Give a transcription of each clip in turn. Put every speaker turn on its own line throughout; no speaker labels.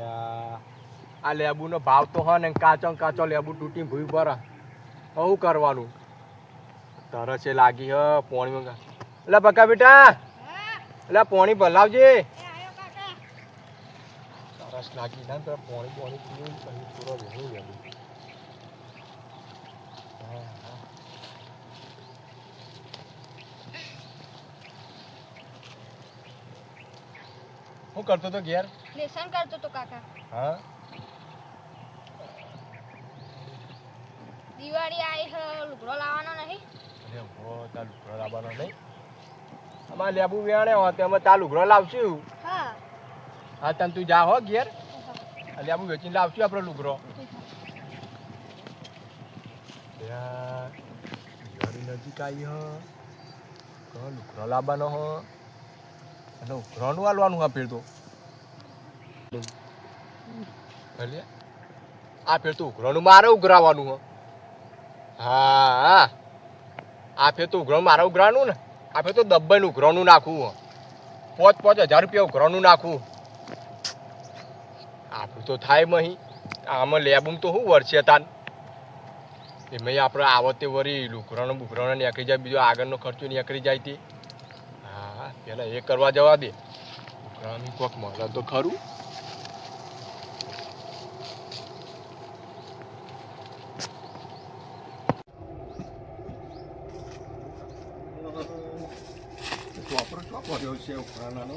આ લેબુનો ભાવ તો હોય ને કાચો કાચો લેબુ તૂટી ભૂઈ પર શું કરવાનું? તરસે લાગી હ, પોણી એટલે બકા બેટા. એટલે પોણી ભલાવજે. તરસ લાગી ના તો પોણી પીવું પૂરો વેલું વેલું શું કરતો તો ઘેર?
લેસન કરતો તો કાકા.
હા?
દિવાળી આઈ હ લુગડો લાવવાનો નહીં?
અરે હો તાર લુગડો લાવવાનો નહીં? અમારે લેબુ વેણે હો તે અમે તાર લુગડો લાવશું.
હા.
હા તન તું જા હો ઘેર. લેબુ વેચીને લાવશું આપણો લુગડો. દિવાળી નજીક આવી હ. લુગડો લાવવાનો હ? અને ઉઘરાનું આલવાનું આ ફેર તો. ભલે આ ફેર તો ઉઘરાનું મારે ઉઘરાવાનું હ. હા હા. આ ફેર તો ઉઘરાનું મારે ઉઘરાનું ને. આ ફેર તો દબ્બાઈનું ઉઘરાનું નાખવું હ. પાંચ પાંચ હજાર રૂપિયા ઉઘરાનું નાખવું આપણું તો થાય મહી. આમાં લેબુમ તો શું વર્ષે તાન. એમાં આપણે આવતે વરી લુકરાનો બુકરાનો નીકળી જાય, બીજો આગળનો ખર્ચો નીકળી જાય તે. પેલા એ કરવા જવા દે. લુકરાની કોક મળે તો ખરું. ચોપડો ચોપડ્યો છે ઉકરાનાનો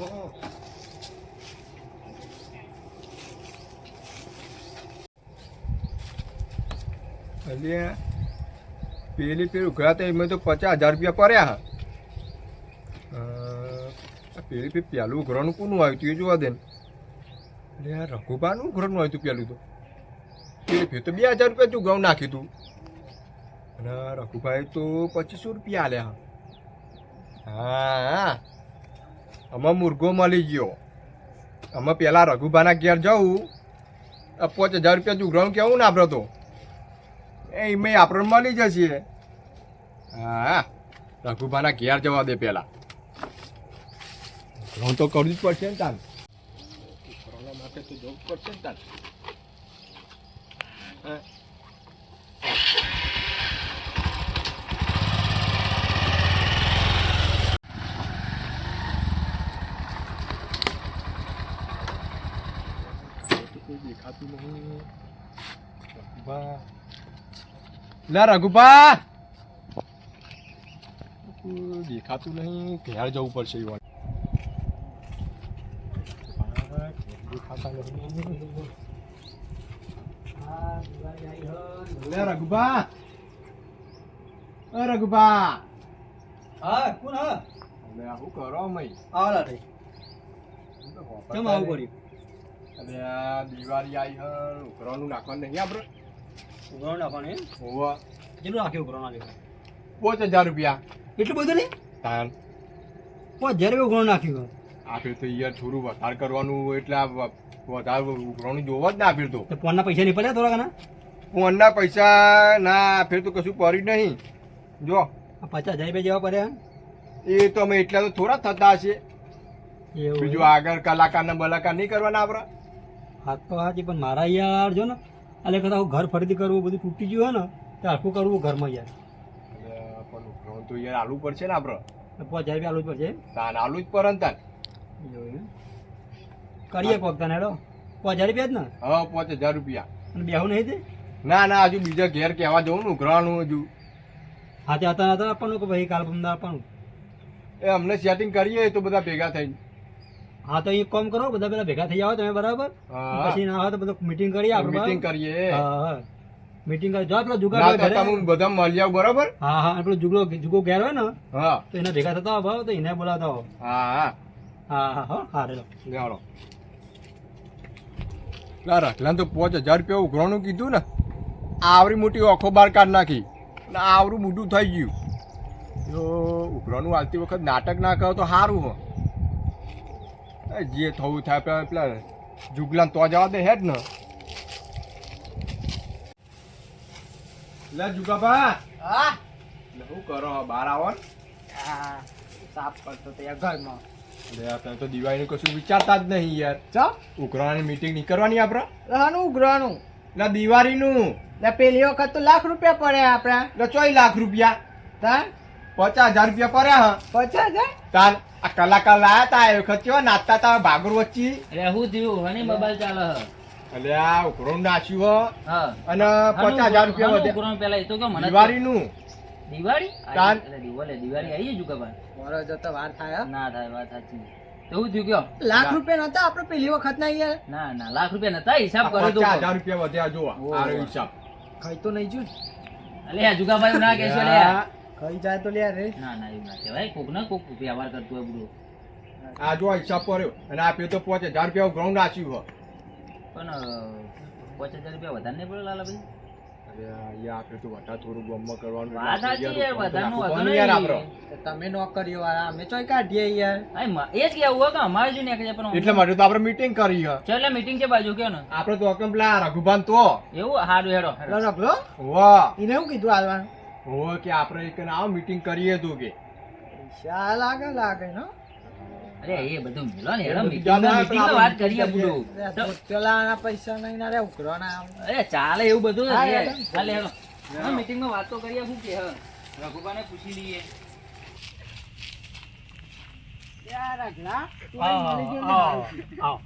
અલ્યા, પેલી પેલું ગયા તો એમાં તો પચાસ હજાર રૂપિયા પડ્યા. પેલી પે પહેલું ઘરનું કોનું આવ્યું તું એ જોવા દે ને. એટલે આ રઘુબાનું ઘરનું આવ્યું તું પહેલું તો. પેલી ફે તો બે હજાર રૂપિયા ઘઉં નાખ્યું હતું. અને રઘુભાઈ તો પચીસો રૂપિયા આલ્યા. હા, આમાં મુર્ગો મળી ગયો. આમાં પહેલાં રઘુભાના ઘેર જવું પાંચ હજાર રૂપિયા તું કેવું ના આપડે તો? એ એમાં આપણને મળી જશે. હા, રઘુભાના ઘેર જવા દે પેલા. હું તો કરવું જ પડશે ને તાન કોરોના માટે તો જવું જ પડશે ને તાન હા. તો કોઈ દેખાતું નહીં રઘુભા લા રઘુભા કોઈ દેખાતું નહીં ઘેર જવું પડશે ઈવન દેખાતા નહીં લે રઘુભા અ રઘુભા
હા કોણ હા?
અલે આ કરો મય?
આવલા થઈ. કેમ આવું કર્યું?
અરે આ દિવાળી આવી હ ઉઘરાનું નાખવાનું નહીં આપણે.
ઉઘરાણું નાખવાનું એમ?
હોવા.
કેટલું નાખ્યું
પાંચ હજાર રૂપિયા.
એટલું બધું નહીં?
તાન
પાંચ હજાર રૂપિયા ઉઘરાણું નાખ્યું.
આપે તો યાર થોડું વધાર કરવાનું એટલે આ વધાર ઉઘરાણું જોવા જ ના આપે તો.
તો ફોનના પૈસા નહીં પડ્યા થોડા ઘણા?
ફોનના પૈસા ના આપે તો કશું પડ્યું નહીં. જો.
પચાસ હજાર રૂપિયા જેવા પડ્યા
એ તો અમે એટલા તો થોડા થતા હશે. બીજું આગળ કલાકાર ને બલાકાર નહીં કરવાના આપણા.
હાથ તો હાજી પણ મારા યાર જો ને એટલે કદાચ હું ઘર ફરીથી કરવું બધું તૂટી ગયું હોય ને તો આખું કરવું ઘરમાં યાર.
પણ તો યાર આલુ પડશે ને
આપણે પાંચ હજાર રૂપિયા આલુ જ પડશે
તાન આલુ જ પડે ને તાન.
કરીએ કોક તને હેડો પાંચ હજાર રૂપિયા જ ને?
હા પાંચ હજાર રૂપિયા.
અને બેહું નહીં તે?
ના ના હજુ બીજા ઘેર કહેવા જવું ને ઉઘરાવાનું હજુ.
હાથે હતા હતા આપવાનું કે ભાઈ કાલ બમદા આપવાનું?
એ અમને સેટિંગ કરીએ તો બધા ભેગા થઈને.
હા તો એ કોમ કરો બધા પેલા ભેગા થઈ આવો તમે બરાબર? પછી ના આવે તો બધું મીટિંગ કરીએ આપણે
મીટિંગ કરીએ.
હા મીટિંગ કરી જો પેલો જુગાડ
ના
હોય
હું બધા મળી આવ બરાબર?
હા હા પેલો જુગલો જુગો ઘેર હોય ને?
હા.
તો એને ભેગા થતા ભાવ તો એને બોલાવતા આવો
હા હા.
હા હા હા હારે રેલો
જાણો ના રખલાને તો પાંચ હજાર રૂપિયા ઉઘરાણું કીધું ને. આવરી મોટી ઓખો બાર કાઢ નાખી. ને આવરું મોટું થઈ ગયું. જો ઉઘરાણું આવતી વખત નાટક ના કરો તો સારું હો. એ જે થવું થાય પેલા પેલા જુગલાને તો જવા દે હેડ ને. લે જુગાબા
હા?
શું કરો બહાર આવો
સાફ કરતો તો ઘરમાં.
આપણે તો દિવાળીનું કશું વિચારતા જ નહીં યાર.
ચા?
ઉઘરાણી મીટિંગ નહીં કરવાની આપણે
રહાનું ઉઘરાણું.
એટલે દિવાળીનું.
એટલે પેલી વખત તો લાખ રૂપિયા પડ્યા આપણા.
એટલે ચોય લાખ રૂપિયા.
તા
પચાસ હજાર રૂપિયા પડ્યા હા.
પચાસ હજાર?
તાર આ કલાકાર લાયા તા એ વખત કેવા નાચતા તા ભાગર વચ્ચે.
અરે હું થયું હની મોબાઈલ ચાલે હ.
એટલે આ ઉઘરો નાચ્યું હ.
હા.
અને પચાસ હજાર રૂપિયા વધ્યા.
પેલા એ તો કે મને
દિવાળીનું.
દિવાળી?
તાન.
દિવાળી દિવાળી આવી જુ કબા
મારો જતો વાર થાય
ના થાય વાત સાચી તો હું થયું કયો?
લાખ રૂપિયા નતા આપણે પેલી વખત ના યાર
ના ના લાખ રૂપિયા નતા હિસાબ કરો તો
હજાર રૂપિયા વધ્યા જોવા. આ હિસાબ.
ખાઈ તો નહીં જુ
અલે આ જુગાભાઈ ના કહેશો લે
ખાઈ જાય તો લે રે.
ના ના એવું ના કહેવાય. કોક ના કોક વ્યવહાર કરતો હોય બુડો
આ જો હિસાબ પડ્યો અને આ પેલો તો પાંચ હજાર રૂપિયા ગ્રાઉન્ડ નાચ્યું હો
પણ અ, પાંચ હજાર રૂપિયા વધારે નહીં પડે લાલાભાઈ
આપણે તો વધારે થોડું ગમમાં કરવાનું
વાત સાચી યાર વધારનું
રાખવું યાર આપણે.
તમે નોકરીઓ વાળા અમે ચોય કાઢીએ યાર.
એ જ કેવું હોય કે અમારે જો ને પણ
એટલા માટે તો આપણે મીટિંગ કરી હ
ચાલે મીટિંગ છે બાજુ કયો ને?
આપણે તો અકમ પેલા રઘુભાન તો.
એવું? હારું હેડો. હેડો.
લો રગલો
વાહ.
એને શું કીધું
હો કે આપણે એક આવો મીટિંગ કરીએ તો કે.
લાગે લાગે નો?
અરે એ બધું મિલો ને વાત કરીએ બધું તો-
પૈસા નહીં ના રે ઉઘરાના
અરે ચાલે એવું બધું
હા,
છે.
હેડો.
ચાલે હેડો હા meeting વાત તો કરીએ શું કે રઘુબાને પૂછી લઈએ
યાર રગલા તું
હા,
મળી ગયો ને
હા,
હાલ.
આવો.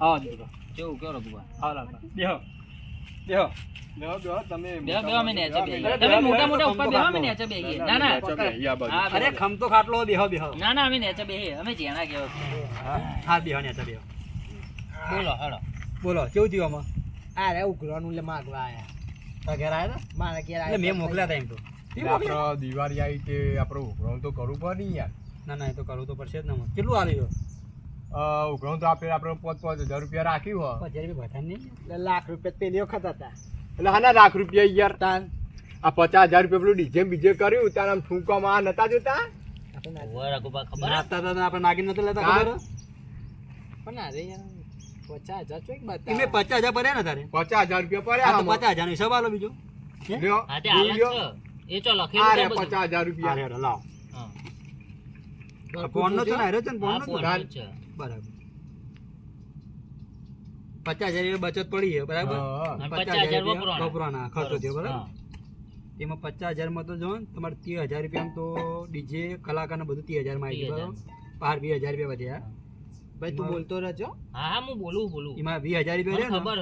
આવો દીકરો.
કેવું કયો રઘુબા
આવો. બેહો. બેહો.
બેહો, બેહો, તમે
બેહો બેહો અમે નેચે બેહીએ. તમે મોટા મોટા ઉપર બેહો અમે નેચે બેહીએ. ના ના.
નેચે બેહીએ આ બાજુ.
હા,
અરે ખમતો ખાટલો બેહો બેહો.
ના ના અમે નેચે બેહીએ. અમે જેણા કેવો
હા બેહો ને બેહો.
બોલો હેડો
બોલો કેવું થયું આમાં?
આ રે ઉઘરાનું લે માગવા આયા.
ઘેર આયા હતા?
મારા ઘેર
એટલે મેં મોકલ્યા હતા એમ તો.
એટલે આપણે દિવાળી આવી કે આપણે ઉઘરાણું તો કરવું પડે યાર.
ના ના એ તો કરવું તો પડશે જ ને. કેટલું આલ્યું
અ, ઉઘરાણું તો આપણે આપણે પાંચ પાંચ હજાર રૂપિયા રાખ્યું હોય.
હજાર રૂપિયા વધારે નહીં.
એટલે લાખ રૂપિયા પેલી વખત હતા.
એટલે હા લાખ રૂપિયા યાર.
તાન.
આ પચાસ હજાર રૂપિયા પેલું ડીજે બીજે કર્યું તાર આમ ઠૂંકામાં આ નતા જોતા?
આપણે
નાગીન નતા લેતા ખબર?
પણ યાર પચાસ હજાર ચોઈક
એમે પચાસ હજાર ભર્યા ને તારે?
પચાસ હજાર રૂપિયા પડ્યા
પચાસ હજાર નો હિસાબ આલો બીજો.
એ ચો લખેલું.
પચાસ હજાર રૂપિયા.
હેડો લાવો. છે ને છે
છે.
બરાબર. પચાસ હજાર બચત પડી છે બરાબર? પચાસ
હજાર. વપરાણા
ખર્ચો થયો બરાબર? એમાં પચાસ હજારમાં તો જો તમારે ત્રીસ હજાર રૂપિયામાં તો ડીજે કલાકારને બધું ત્રીસ હજારમાં આવી ગયું બરાબર? બહાર વીસ હજાર રૂપિયા વધ્યા.
ભાઈ તું બોલતો રહેજો.
હા હા હું બોલું બોલું.
એમાં વીસ હજાર રૂપિયા
ખબર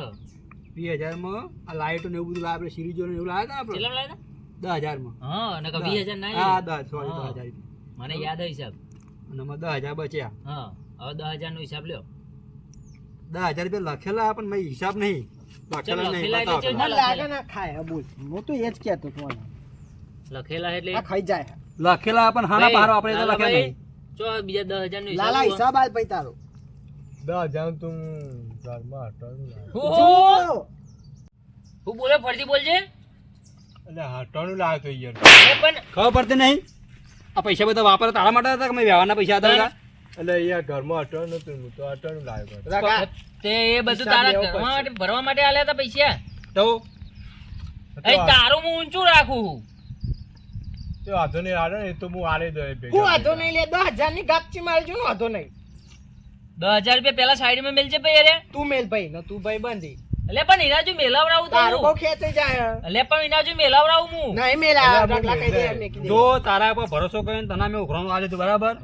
વીસ હજારમાં આ લાઇટો ને એવું બધું લાવે આપણે સિરીઝો ને એવું લાવ્યા હતા? આપણે દસ હજારમાં?
હા અને વીસ હજાર ના
હા દસ સોરી દસ હજાર
મને યાદ આવી સાહેબ.
અને એમાં દસ હજાર બચ્યા.
હા. હવે દસ હજાર નો હિસાબ લ્યો.
દસ હજાર રૂપિયા લખેલા પણ મેં હિસાબ નહીં. લખેલા નહીં
લાગે ના ખાય હા, બોલ. હું તો એ જ કહેતો હતો
લખેલા એટલે
ખાઈ જાય.
લખેલા પણ હાના બહાર આપણે તો લખ્યા નહીં.
બીજા દસ હજાર નો
લાલા
હિસાબ
તારો.
દસ હજાર તું ઘરમાં હટાણું
હું! બોલે ફરતી બોલજે
એટલે હટાણું લાવ્યો તો યાર.
પણ
ખબર પડતી નહીં. આ પૈસા બધા વાપરે તારા માટે હતા કે મેં વ્યવહારના પૈસા હતા?
એટલે અહીંયા ઘરમાં અટણ નતું હું તો અટણ લાવ્યો
તે એ બધું તારા
ઘરમાં
માટે ભરવા માટે આલ્યા હતા પૈસા?
તો?
એ તારું હું ઊંચું રાખું છું.
તે વાંધો નહીં આડે ને એ તો હું આલે દઉં ભેગા
હું વાંધો નહીં લે દસ હજારની ગાપચી મારજો ને વાંધો નહીં.
દસ હજાર રૂપિયા પેલા સાઈડમાં મેલજે ભાઈ અરે.
તું મેલ ભાઈ ને તું ભાઈ બંધી.
એટલે પણ એના જો મેલાવડાવું
તારું બહુ ખેંચી જાય.
એટલે પણ એના જો મેલાવડાવું હું.
નહીં મેલ.
જો તારા પર ભરોસો કરીને તને મેં ઉઘરાણું આલ્યું હતું બરાબર?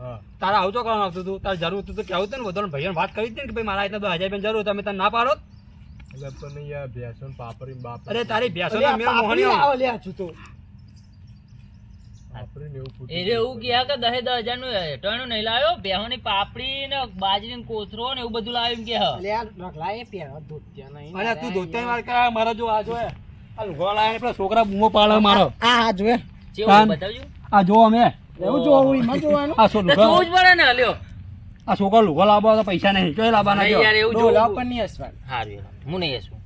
તારા આવું તો કરવાનું આવતું હતું તારે જરૂર હતું તો કહેવું હતું ને બધાને ભાઈ વાત કરી હતી ને કે ભાઈ મારા એટલા હજાર રૂપિયા જરૂર તમે તને ના પાડો. અરે તારી ભેંસો
મોહની આ
મેળ
પાપડી લે હજુ તો.
પાપડી એવું
કહ્યા કે દહે દસ હજારનું નહીં લાવ્યો બેહોની પાપડી ને બાજરી ને કોથરો ને એવું બધું લાવ્યું કે.
અરે તું મારા જો આ જો આ લુગડા લાવીને પેલા છોકરા બૂમો પાડે મારો.
આ હા જોયે.
બતાવજો.
આ જો અમે.
એવું જોવું એમાં જોવાનું?
આ શું
તો જોવું જ પડે ને લ્યો
આ છોકરા લુગો લાવવા તો પૈસા નહીં ચોય લાવવાના
યાર એવું
ડોલા
જોવું.
પણ નહીં હસવાનું.
હારું હું નહીં હસું.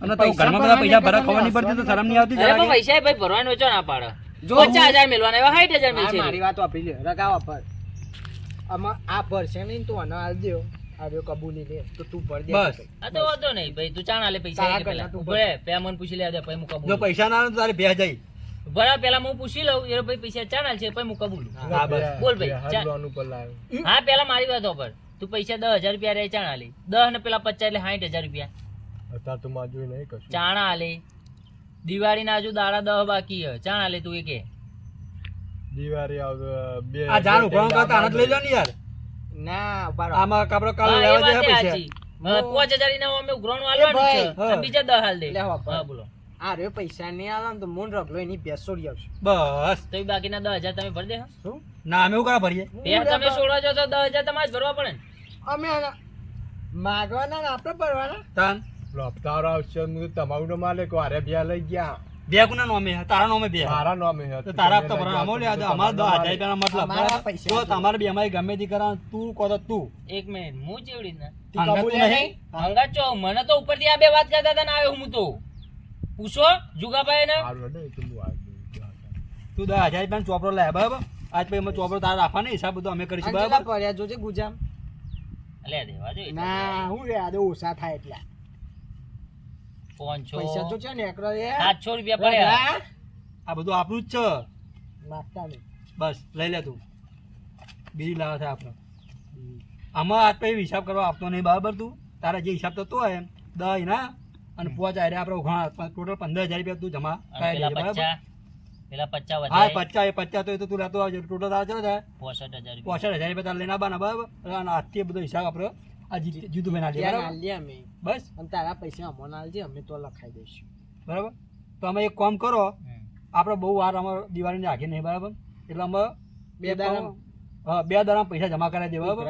અને તો
પૈસા
ઘરમાં બધા પૈસા ભરા ખબર નહીં પડતી તો શરમ નહીં આવતી
અરે
જરા
પણ
કે?
પૈસા ભાઈ ભરવાનું વેચો ના પાડે.
જો
પચાસ હજાર મેળવાના એવા સાઠ હજાર મેળશે
મારી વાત વાપરી લે રકાવા પર. આમાં આ ભરશે નહીં તું આને હાલ દ્યો. આ કબૂલી લે તો તું ભર દે
બસ.
આ તો વાંધો નહીં ભાઈ તું ચાણા લે પૈસા પેલા
તું
ભરે. પેલા મને પૂછી લે દે પછી હું કબૂલ.
જો પૈસા ના આવે તો તારી ભેંસ જાય.
બરાબર પેલા હું પૂછી લઉં એ ભાઈ પૈસા ચાણા છે પછી હું કબૂલ.
હા, બસ.
બોલ ભાઈ,
બે.
હા પેલા મારી વાત ઉપર તું પૈસા દસ હજાર રૂપિયા રે ચાણા લે દસ ને પેલા પચાસ એટલે સાઠ હજાર રૂપિયા.
અત્યારે તો માં જોઈ નહીં કશું.
ચાણા આલે. દિવાળી ના હજુ દાડા દહ બાકી હે ચાણા લે તું એ. કે
દિવાળી આવે બે
આ જાણ
બે
કરતા આનંદ લઈ લો ને યાર.
ના
આમાં કાપડો કાલ લેવા
જાય
દે પૈસા
પાંચ હજાર ઇનામ અમે ઉઘરાણું
વાળવાનું
છે. બીજા દહ હાલ દે.
લે હા
બોલો.
આ રે પૈસા નહીં આલો તો મૂન રગલો એની ભેંસ છોડી આવશે.
બસ.
તો બાકીના દસ હજાર તમે ભરી દે
શું?
ના અમે કરા ભરીએ?
બે તમે છોડવા જો તો દસ હજાર તમારે ભરવા પડે ને.
અમે માગવાના ને આપણે ભરવાના?
તાન.
હપ્તાવાળો આવશે તમારું નો માલિક વારે બે લઈ ગયા.
બે ગુના નોમે હે, તારા નોમે બે
તારા નોમે હે.
તો તારા હપ્તા ભરવા
લઈ
લે આજે
તો
અમારે દસ
તમારા
મતલબ.
છે.
તમારે બે અમારી ગમે તે કરા તું કો તો તું.
એક મિનિટ હું જેવડી
ને? તું
કબૂલ્યા
નહીં?
હંગાત ચો મને તો ઉપરથી આ બે વાત કરતા હતા ને આવ્યો હું તો. પૂછો જુગાભાઈ ને
તો હું આવી ગયો.
તું દસ હજાર રૂપિયાનો ચોપડો લાય બરાબર? આજ પછી અમે ચોપડો તારા રાખવાનો હિસાબ બધો અમે કરીશું બરાબર?
પડ્યા જોજે ગુજામ.
લે દેવા જો
ના હું રે આ તો ઓછા થાય એટલા.
પાંચસો.
પૈસા તો છે ને એકરો એ.
સાતસો રૂપિયા પડ્યા.
આ? બધું આપણું જ છે.
નાખતા નહીં.
બસ લઈ લે તું. બીજી લાવે છે આપણે. આમાં આજ પછી હિસાબ કરવા આપતો નહીં બરાબર તું? તારા જે હિસાબ થતો હોય એમ. દસ ના અને પોચ આરે આપણે ઘણા ટોટલ પંદર હજાર રૂપિયા તું જમા કરાવી દેજે બરાબર?
પચાસ પેલા પચાસ
હા પચાસ એ પચાસ તો એ તો તું લેતો આવજો ટોટલ થાય
પોસઠ હજાર રૂપિયા.
પોસઠ હજાર રૂપિયા તારે લઈને આવવાના બરાબર? અને આજથી બધો હિસાબ આપણે આ જીત- જીતુભાઈ ના બરાબર?
અમે.
બસ?
અને તારા પૈસા અમને આલજે અમે તો લખાઈ દઈશું.
બરાબર? તો અમે એક કામ કરો. આપણે બહુ વાર અમારે દિવાળીની રાખી નહીં બરાબર? એટલે અમે
બે દાડા
હા બે દાડા પૈસા જમા કરાવી દે બરાબર?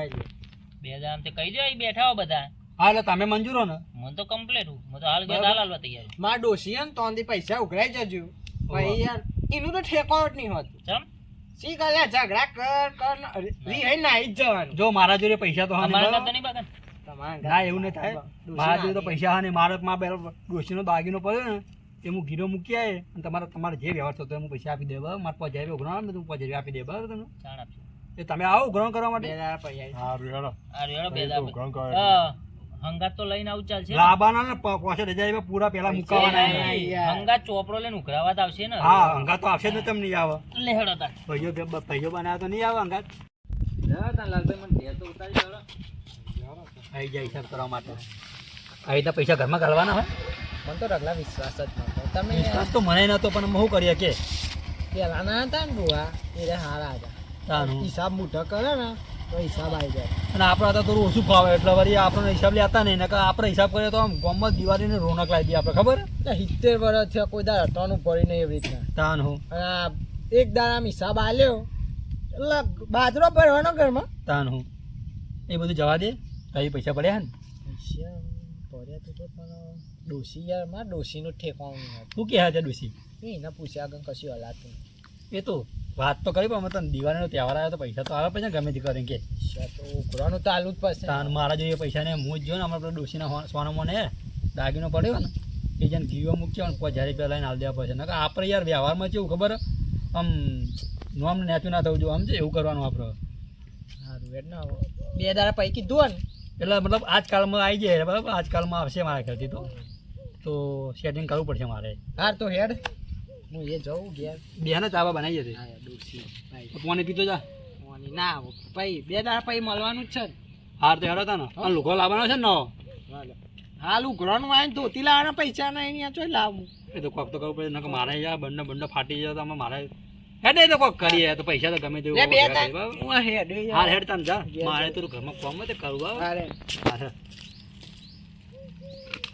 બે દાડા તો કહી દો બેઠા હો બધા.
હા એટલે તમે મંજૂરો ને.
મને તો કમ્પ્લીટ હું. હું તો હાલ ગયા હાલ હાલવા તૈયાર છું.
માર ડોશી ને તો અંદી પૈસા ઉઘરાઈ જજો. ભાઈ યાર એનું તો ઠેકાણ જ નહીં હોતું.
ચમ?
શી કરે ઝઘડા કર કર રી હઈ નાઈ જ જવાનું.
જો મારા જોડે પૈસા તો હા
મારા નહીં
ના એવું નહીં થાય. મારા જોડે તો પૈસા હા નહીં મારે માં પેલો ડોશીનો દાગીનો પડ્યો ને એ હું ગીરો મૂકી આવે અને તમારે તમારે જે વ્યવહાર થતો હોય હું પૈસા આપી દે બરાબર. મારે પાંચ હજાર ઉઘરાણ ને તું પાંચ હજાર આપી દે બરાબર તમે એ તમે આવો ઉઘરાણ કરવા માટે.
રેડો. બે
તો.
હા, હંગાત તો લઈને આવું ચાલશે.
લાબાના ને પાછો રૂપિયા પૂરા પેલા મુકાવાના.
હંગાત ચોપડો લઈને ઉઘરાવાત આવશે ને.
હા હંગાત તો આવશે ને તમ નહીં આવે.
લે હેડો તાર.
ભાઈઓ બે- ભાઈઓ બનાવ્યા તો નહીં આવે અંગાત આવી જાય હિસાબ કરવા માટે. આવી રીતના પૈસા ઘરમાં ઘાલવાના હોય?
મને તો રગલા વિશ્વાસ જ નતો તમે
વિશ્વાસ તો મને નતો પણ હું કરીએ કે?
પેલાના હતા ને બુઆ એ હારા હતા.
તાનું.
હિસાબ મોટો કરે ને. તો હિસાબ આવી જાય.
અને આપણે હતા થોડું ઓછું ફાવે એટલે વળી આપણને હિસાબ લેતા નહીં નકર આપણે હિસાબ કરીએ તો આમ ગામમાં દિવાળીને રોનક લાવી દઈએ આપણે ખબર?
એટલે સિત્તેર વર્ષ થયા કોઈ દાડ હટવાનું પડી નહીં એવી રીતના.
તાન હું.
અને આ એક દાડા આમ હિસાબ આલ્યો એટલે બાજરો ભરવાનો ઘરમાં.
તાન હું. એ બધું જવા દે કઈ પૈસા પડ્યા ને?
પૈસા પડ્યા તો પણ ડોસી યારમાં ડોસીનું ઠેકાણું હતું
શું કહે છે ડુસી
એને પૂછ્યા આગળ કશું હલાતું.
એ તો વાત તો કરી પણ અમે તને દિવાળીનો તહેવાર આવ્યો તો પૈસા તો આવે પછી ગમે તે કરીને કે.
ઉઘરાનું તો આલુ જ પડશે.
તાન મારા જોઈએ પૈસા ને હું જ જો ને અમારે પેલો હો- સોનામાં ને દાગીનો પડ્યો ને એ જેને ઘીઓ મૂક્યો ને હજાર રૂપિયા લઈને હાલ દેવા પડશે. નકર આપણે યાર વ્યવહારમાં કેવું ખબર? આમ નોમ નેચું ના થવું જોઈએ આમ છે એવું કરવાનું આપણે
સારું એટલે બે દાડા પૈકી કીધું ને.
એટલે મતલબ આજકાલમાં આવી જાય બરાબર? આજકાલમાં આવશે મારા ખ્યાલથી તો. તો સેટિંગ કરવું પડશે મારે.
હાર તો હેડ. હું એ જઉં ઘેર.
બેને ચાવા બનાવી
ડોસી ભાઈ.
પીતો જા?
ના પૈ બે દાડા પછી મળવાનું જ છે
હાર તો હેડો તા ને અને લાવવાનો છે ને
હાલો. ઉઘરાનું આવે ધોતી લાવવાના પૈસા નહીં અહીંયા ચોય લાવું.
એ તો કોક તો કરવું પડે નકર મારે જા બંને બંને ફાટી જાય તો અમે મારે હેડ તો કોક કરીએ તો પૈસા તો ગમે તેવું?
હું હેડ
હાર હેડ તાન જા. મારે. તો ઘરમાં કોમ તે કરવું.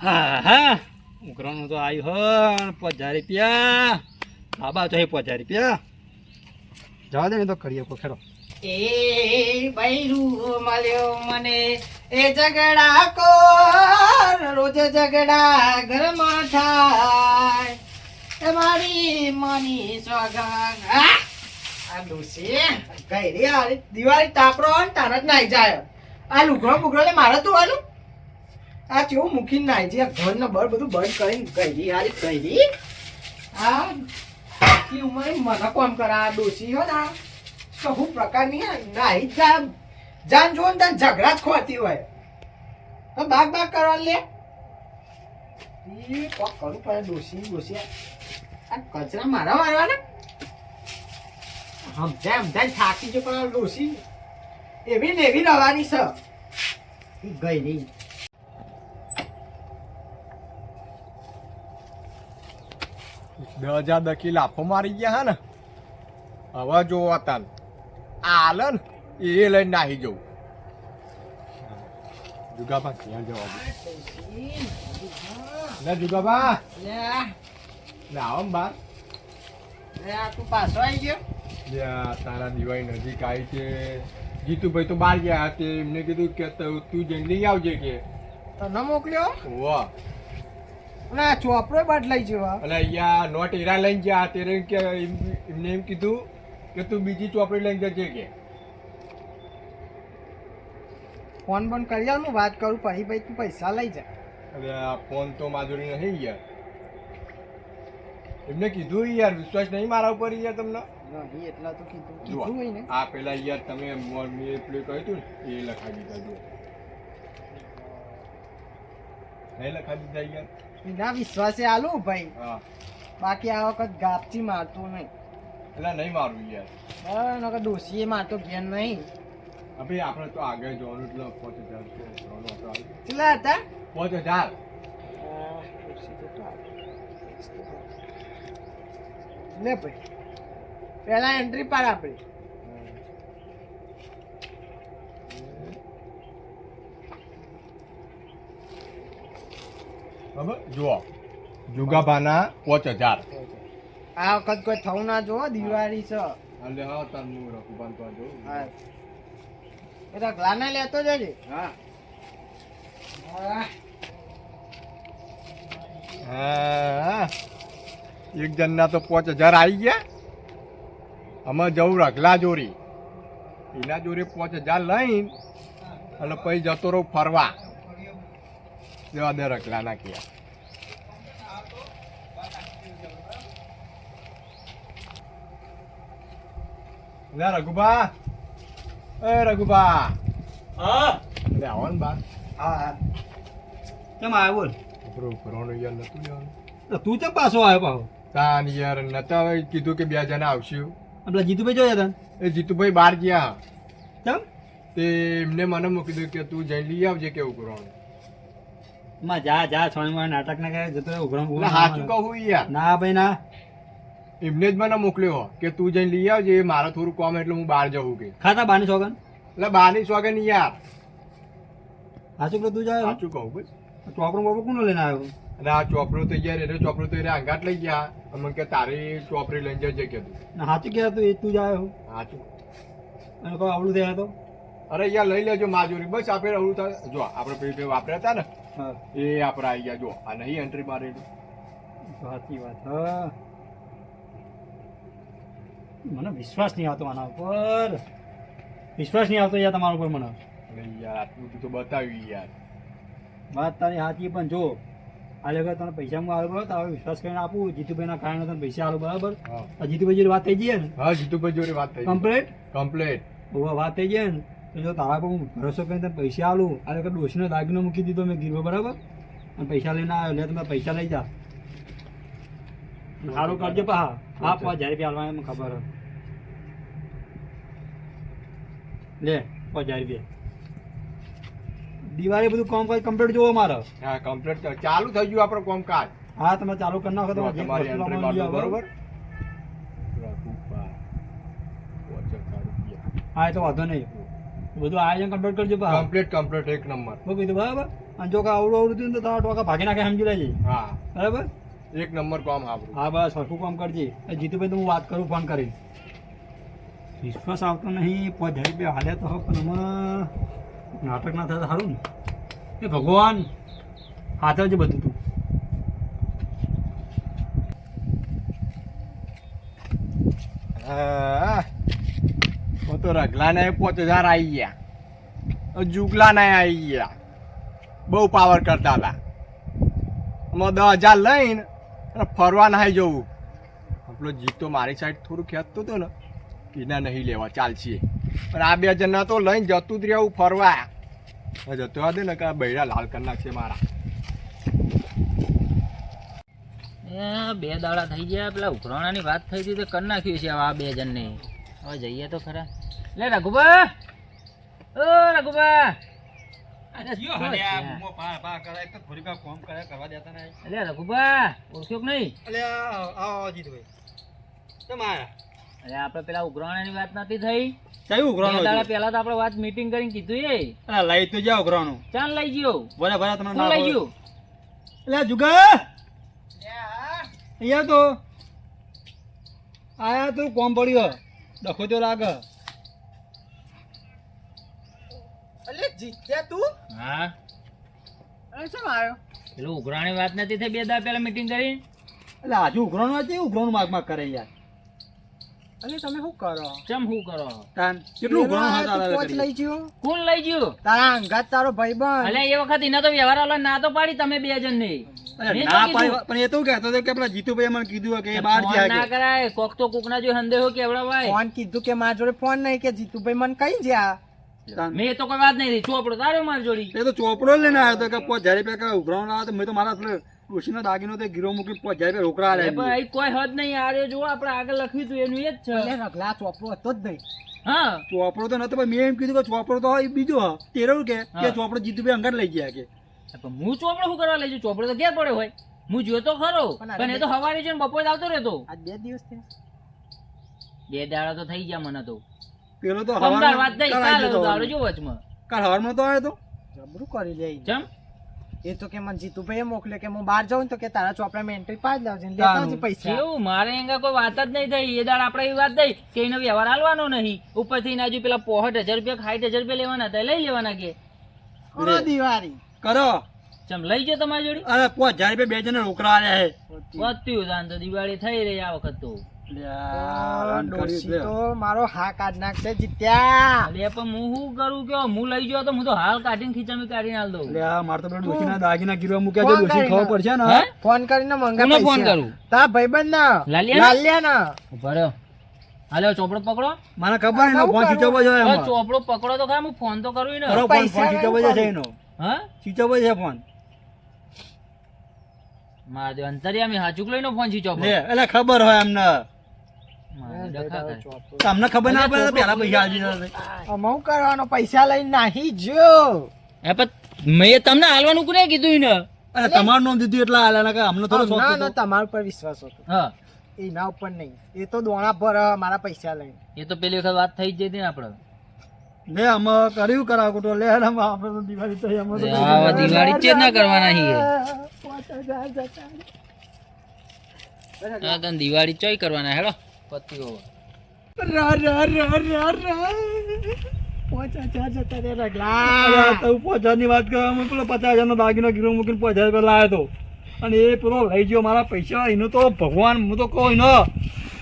હા હા. ઉઘરાણું તો આવ્યું હણ પાંચ રૂપિયા. બાબા તો પાંચ હજાર રૂપિયા. જવા દે ને તો કરીએ કો ખેડો.
એ બૈરું મળ્યો મને, એ ઝઘડા કો રોજ ઝઘડા ઘરમાં થાય. એ મારી માની સ્વગન આ ડોસી કઈ રે દિવાળી તાપરો તારા જ નાઈ જાય. આ લુગડો બુગડો મારે તું આલું? આ ચેવું મૂકીને નાય છે? ઘર ને બર બધું બંધ કરીને ગઈ હારી ગઈ આ આટલી ઉંમરે મને કોમ કરે, આ ડોસી હો ને. કહું પ્રકારની નાહી જ જાન જો ને ત્યાં ઝઘડા જ ખોતી હોય. તો બાગ બાગ કરવા લે. એ કોક કરું પડે ડોસી ડોસી આ કચરા મારા મારવાના? સમજાય સમજાય થાકી જો પણ ડોસી એવી ને એવી રવાની છે. ગઈ નહીં
દસ હજાર દકી લાફો મારી ગયા હા ને? હવે જોવા તાન. આ ને એ લઈને નાહી જવું. જુગાબા ક્યાં જવા દે. લે જુગાબા
લે.
લે આવો બાર
લે આ તું પાછો આવી ગયો?
લે તારા દિવાળી નજીક આવી છે. જીતુભાઈ તો બહાર ગયા તે એમને કીધું કે તું જલ્દી આવજે કે.
તને મોકલ્યો?
વાહ
અને આ ચોપડો બદલાઈ લઈ આ.
અને અહીંયા નોટ હીરા લઈને ગયા ત્યારે કે એમ- એમને એમ કીધું કે તું બીજી ચોપડી લઈને જજે કે.
ફોન બંધ કરી આવ હું વાત કરું પછી ભાઈ તું પૈસા લઈ જા.
અરે આ ફોન તો માધુરી નહીં યાર. એમને કીધું યાર વિશ્વાસ નહીં મારા ઉપર યાર તમને?
નહીં એટલા તો કીધું કીધું હોય ને.
આ પેલા યાર તમે મેં પેલું કહ્યું હતું ને એ લખાવી દીધા જો નહીં લખાવી દીધા યાર?
એના વિશ્વાસે આલું ભાઈ.
હા.
બાકી આ વખત ગાપથી મારતો નહીં.
એટલે નહીં મારું યાર.
બરાબર દોષી એ મારતો ઘેર નહીં.
અભી આપણે તો આગળ જવાનું એટલે પાંચ હજાર.
કેટલા હતા?
પાંચ હજાર.
લે ભાઈ પહેલાં એન્ટ્રી પાડ આપણે.
બરાબર જુઓ. જુગાભાના પાંચ હજાર.
આ વખત કોઈ થવું ના જો દિવાળી છે.
એટલે હા તાર હું રઘુભાન તો આ
હા. એ તો ગ્લાના લેતો જજે.
હા.
હા.
એક જણના તો પાંચ હજાર આવી ગયા. અમે જવું રગલા જોરી. એના જોડે પાંચ હજાર લઈને અને પછી જતો રહું ફરવા. જવા દે રગલા ના ક્યાં. લે રઘુબા એ રઘુબા
હા?
લે આવો ને બા.
હા
કેમ આવ્યો બોલ?
ઉપર ભરવાનું યાર નતું લેવાનું.
તું કેમ પાછો આવ્યો પાછો?
તાન યાર નતા હવે કીધું કે બે જણા આવશે.
આપણા જીતુભાઈ જોયા હતા?
એ જીતુભાઈ બહાર ગયા.
કેમ
તે એમને મને મૂકી દીધું કે તું જઈ લઈ આવજે કેવું કરવાનું.
માં જા જા માં નાટક ના કરે જતો
કહું યાર.
ના ભાઈ ના.
એમને જ મને મોકલ્યો કે તું જઈને લઈ આવજે મારે થોડું કોમ એટલે હું બહાર જવું કે.
ખાતા બાની સોગન?
એટલે બહારની સ્વાગન યાર.
હાચું કે તું જાય?
સાચું કહું બસ.
ચોપડું બોપડું કોનો લઈને આવ્યો?
અને આ ચોપડું તો યાર એટલે ચોપડો તો એટલે આઘાત લઈ ગયા. અમે કે તારી ચોપડી લઈને જજે કે તું.
હાચું કે તું એ તું જાય
હાચું.
અને કોઈ આવડું થયા તો?
અરે યાર લઈ લેજો માજુરી. બસ આપણે આવડું થાય જો આપણે પેલી વાપર્યા હતા ને એ આપણે આવી ગયા જો આ નહીં એન્ટ્રી મારેલી.
સાચી વાત હા. મને વિશ્વાસ નહીં આવતો આના ઉપર. વિશ્વાસ નહીં આવતો યાર તમારા ઉપર મને.
અરે યાર આટલું બધું તો બતાવ્યું યાર.
વાત તારી સાચી પણ જો આ લગા તને પૈસા માં આવ્યો તો હવે વિશ્વાસ કરીને આપું જીતુભાઈના કારણે તને પૈસા આલો બરાબર? જીતુભાઈ જોડે વાત થઈ ગઈ ને?
હા જીતુભાઈ જોડે વાત થઈ
કમ્પ્લેટ
કમ્પ્લેટ
વાત થઈ ગઈ ને? તો જો તારા પર હું ભરોસો કરીને તને પૈસા આલું આ લગર ડોશીનો દાગીનો મૂકી દીધો મેં ગીરવો બરાબર? અને પૈસા લઈને આવ્યો એટલે તમે પૈસા લઈ જા સારું કરજો પા હા પા જ્યારે બી હાલવા મને ખબર. લે જ્યારે બી દિવાળી બધું કામ કાજ કમ્પ્લીટ જોવો મારે.
હા કમ્પ્લીટ ચાલુ થઈ ગયું આપણું કામકાજ
હા તમે ચાલુ કરી નાખો તમારી
એન્ટ્રી મારજો બરોબર?
હા એ તો વાંધો નહીં. બધું આયોજન કમ્પ્લીટ કરજો બા
કમ્પ્લીટ કમ્પ્લીટ એક નંબર.
હું કીધું બરાબર? અને જો કે આવડું આવડું થયું તો તારા ટોકા ભાગી નાખે સમજી લેજે.
હા.
બરાબર?
એક નંબર કામ આપણું
હા બસ સરખું કામ કરજે. એ જીતુભાઈ તો હું વાત કરું ફોન કરી વિશ્વાસ આવતો નહીં પાંચ હજાર રૂપિયા હાલે તો હવે પણ આમાં નાટક ના થાય તો સારું ને. એ ભગવાન હાથવજે બધું તું.
હું. તો રગલા ને પાંચ હજાર આવી ગયા. જુગલા ને આવી ગયા. બહુ પાવર કરતા હતા. આમાં દસ હજાર લઈને ફરવા નાહી જવું. આપણો જીત તો મારી સાઈડ થોડું ખેંચતું હતું ને એના નહીં લેવા ચાલશે પણ આ બે જણા તો લઈને જતું જ રહેવું, ફરવા. જતો દે ને કે આ બૈરા લાલ કરી નાખશે મારા.
એ એ બે દાડા થઈ ગયા, પેલા ઉઘરાણાની વાત થઈ હતી તો કરી નાખ્યું છે આ બે જણને હવે જઈએ તો ખરા. લે રઘુબા ઓ રઘુબા અરે
જીઓ
શું
હલે આ
છે?
બૂમો પા પા કરે એક તો થોડી વાર કોમ કરે કરવા દેતા નહીં.
અલે રઘુબા ઓળખ્યો કે નહીં?
અલે આવો આવો જીતભાઈ કેમ આયા
અરે આપણે પેલા ઉઘરાણાની વાત નથી થઈ.
કયું ઉઘરાણું
દાડા તો આપણે વાત મીટિંગ કરીને કીધું એ.
લઈ તો ઉઘરાણું?
ચાલ લઈ ગયો.
ભલે ભલે તમને
લઈ ગયું.
એટલે જુગા અહીંયા તો. આયા તું કોમ પડ્યો ડખો તો લાગે
અલે જીત્યા તું?
હા.
અરે શું આવ્યો?
પેલું ઉઘરાણી વાત નથી થઈ બે દા પેલા મીટિંગ કરી?
એટલે આજુ ઉઘરાણું હતી ઉઘરાણ માગ માગ કરે યાર.
અરે તમે શું કરો?
ચમ શું કરો?
તાન કેટલું
તું લઈ ગયો.
કોણ લઈ ગયું?
તારા અંગાત તારો ભાઈબંધ.
અલે એ વખત એના તો વ્યવહાર આલો ના તો પાડી તમે બે જણ ને
અરે ના પણ એ તો કહેતો હતો કે પેલા જીતુભાઈ મને કીધું કે બહાર ગયા
ના કરાય. કોક તો કોક ના જો સંદેહો કેવડા ભાઈ.
ફોન કીધું કે મારા જોડે ફોન નહીં કે જીતુભાઈ મને કઈ જ્યાં
મેં તો કોઈ વાત નહીં ચોપડો તારે માર જોડી.
એ તો ચોપડો લઈને આવ્યો હતો કે પોચ હજાર રૂપિયા આવ્યો તો મેં તો મારા ડોશીનો દાગીનો તે ગીરો મૂકી પોચ હજાર રૂપિયા રોકડા આલ્યા
કોઈ હદ નહીં. આર્યો જો આપણે આગળ લખ્યું હતું એનું એ જ છે.
રગલા ચોપડો હતો જ નહીં.
હા.
ચોપડો તો નતો પણ મેં એમ કીધું કે ચોપડો તો હોય બીજો. હા તેરવું કે ચોપડો જીતુભાઈ અંગર લઈ ગયા કે.
પણ હું ચોપડો શું કરવા લઈ જઉં ચોપડો તો ઘેર પડ્યો હોય. હું જોયો તો ખરો.
પણ
એ તો હવારે છે બપોરે આવતો રહેતો.
આજ બે દિવસ
બે દાડા તો થઈ ગયા મને તો.
પેલો તો
હવાર વાત થઈ
કાલ
દાડો જો વચમાં.
કાલ હવારમાં તો આવ્યો તો?
જબરું કરી લે
જમ
એ તો કે મને જીતુભાઈ મોકલે કે હું બહાર જાઉં તો કે તારા ચોપડા માં એન્ટ્રી પાડી લાવજે લેતા આવજે પૈસા.
એવું મારે એંગા કોઈ વાત જ નહીં થઈ. એ દાડ આપણે એવી વાત થઈ કે એનો વ્યવહાર હાલવાનો નહીં. ઉપરથી ના જો પેલા પોહઠ હજાર રૂપિયા સાઠ હજાર રૂપિયા લેવાના હતા લઈ લેવાના કે.
દિવાળી.
કરો.
ચમ લઈ જાઓ તમારી જોડી?
અરે પોચ હજાર રૂપિયા બે જણ રોકડા આલ્યા હે.
વધ્યું જાન તો દિવાળી થઈ રહી આ વખત તો.
લ્યા, રાન કર્યું
ડોશી
એટલે.
તો મારો હા કાઢ નાખશે જીત્યા.
અરે પણ હું શું કરું? કે હું લઈ ગયો તો હું તો હાલ કાઢીને ખીચામાં કાઢીને હાલ દઉં.
લ્યા, મારે તો પેલા ડોશીના દાગીના ગીરવા મૂક્યા છે ડોશી ખબર પડશે ને?
ફોન કરીને મંગા
કોને ફોન કરું?
તારા ભાઈબંધ ના
લાલિયા
લાલિયા ના
ઊભા રહ્યો. ચોપડો પકડો.
મને ખબર ફોન.
ચોપડો પકડો તો ખરા હું ફોન તો કરું ને.
ફોન. છે એનો.
હા?
સ્વિચ ઓફ છે ફોન.
મારે તો અંતરિયામી હાચુક લઈને ફોન સ્વિચ ઓફ
લે એટલે ખબર હોય એમને. તમને ખબર ના પડે પેલા પૈસા દીધા
અમાઉ કરવાનો પૈસા લઈને નાહી જો.
એ પણ મેં તમને હાલવાનું કોને કીધું ને
અરે તમારું નામ દીધું એટલે આલ્યા ના કે અમને થોડો શોખ
ના ના તમારા પર વિશ્વાસ હતો.
હા.
એના ઉપર નહીં. એ તો દોણા પર મારા પૈસા લઈને.
એ તો પેલી વખત વાત થઈ જ જઈ હતી ને આપણે
લે અમે કર્યું કરા કોટો લે ને આપણે તો દિવાળી તો અમે તો
આ દિવાળી જ ના કરવાના હી આ તને દિવાળી ચોય કરવાના હેડો પતિઓ.
રા રા રા રા રા. પાંચ હજાર જતા રે રગલા
તો વાત કરવામાં પેલો પચાસ હજારનો દાગીનો ગીરો મૂકીને પાંચ હજાર રૂપિયા લાવ્યો હતો. અને એ પેલો લઈ ગયો મારા પૈસા એનો તો ભગવાન હું તો કહું ન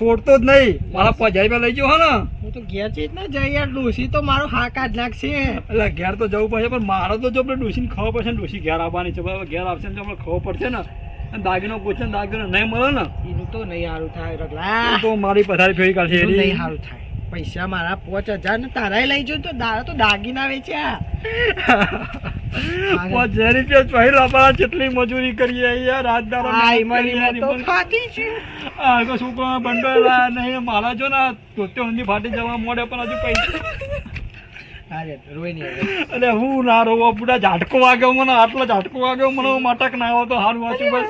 છોડતો જ નહીં. મારા પજાઈ રૂપિયા લઈ ગયો હો ને.
હું તો ઘેર છે ને જઈ યાર ડોસી તો મારો હા કાઢ નાખશે
એટલે ઘેર તો જવું પડશે પણ મારો તો જો આપણે ડોસીને ખબર પડશે ને ડોસી ઘેર આવવાની છે. બરાબર ઘેર આવશે ને જો આપણે ખબર પડશે ને. અને દાગીનો પૂછે ને દાગીનો નહીં મળે ને.
એનું તો નહીં સારું થાય
તો
રગલા
તો મારી પથારી ફેરી કાઢશે
નહીં સારું થાય. પૈસા મારા પાંચ હજાર ને તારા લઈ જજો તો દારા તો દાગીના વેચ્યા
પાંચ હજાર રૂપિયા ચોહી લાવવાના કેટલી મજૂરી કરીએ યાર રાત
તો
ઈમાની-
ફાટી છે.
આ તો છોકરા બંડોલા નહીં મારા જો ને તોતે ઊંધી ફાટી જવા મોડે પણ હજુ પૈસા.
અરે
હું ના રોવો બુડા ઝાટકો વાગ્યો મને આટલો ઝાટકો વાગ્યો મને મટક ના આવ્યો તો હારું વાંચું બસ.